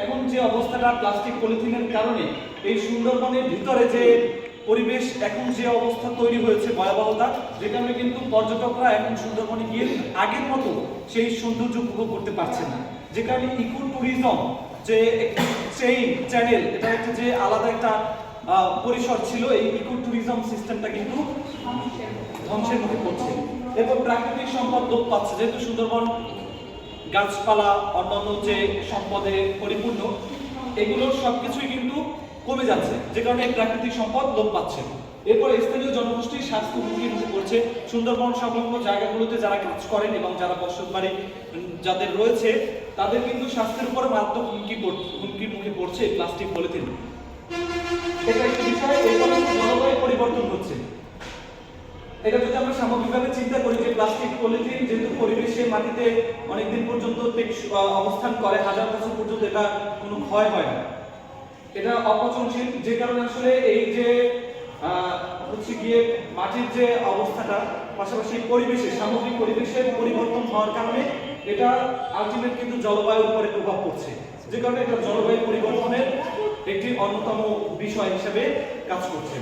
এখন যে অবস্থাটা প্লাস্টিক পলিথিনের কারণে, এই সুন্দরবনের ভিতরে যে পরিবেশ, এখন যে অবস্থা তৈরি হয়েছে ভয়াবহতা যে কারণে কিন্তু পর্যটকরা এখন সুন্দরবনে গিয়ে আগের মতো সেই সৌন্দর্য উপভোগ করতে পারছে না। যে কারণে ইকো ট্যুরিজম যে একটি চেইন চ্যানেল এটা একটা যে আলাদা একটা পরিসর ছিল, এই ইকো ট্যুরিজম সিস্টেমটা কিন্তু ধ্বংসের মুখে পড়ছে। এরপর প্রাকৃতিক সম্পদ লোপ পাচ্ছে। যেহেতু সুন্দরবন গাছপালা, অন্যান্য যে সম্পদে পরিপূর্ণ, এগুলো সবকিছুই কিন্তু কমে যাচ্ছে। যে কারণে প্রাকৃতিক সম্পদ লোপ পাচ্ছে। এরপর স্থানীয় জনগোষ্ঠীর স্বাস্থ্য হুমকির মুখে পড়ছে। সুন্দরবন সংলগ্ন জায়গাগুলোতে যারা কাজ করেন এবং যারা বসত বাড়ি যাদের রয়েছে, তাদের কিন্তু স্বাস্থ্যের উপর মারাত্মক হুমকি হুমকির মুখে পড়ছে প্লাস্টিক পলিথিন। এটা যদি আমরা সামগ্রিকভাবে চিন্তা করি যে প্লাস্টিক পলিথিন যেহেতু পরিবেশে মাটিতে অনেকদিন পর্যন্ত অবস্থান করে, হাজার বছর পর্যন্ত এটা কোনো ক্ষয় হয় না। এটা অপচনশীল, যে কারণে আসলে এই যে হচ্ছে গিয়ে মাটির যে অবস্থাটা, পাশাপাশি পরিবেশে, সামগ্রিক পরিবেশের পরিবর্তন হওয়ার কারণে এটা আলটিমেট কিন্তু জলবায়ুর উপরে প্রভাব পড়ছে। যে কারণে এটা জলবায়ু পরিবর্তনের একটি অন্যতম বিষয় হিসেবে কাজ করছে।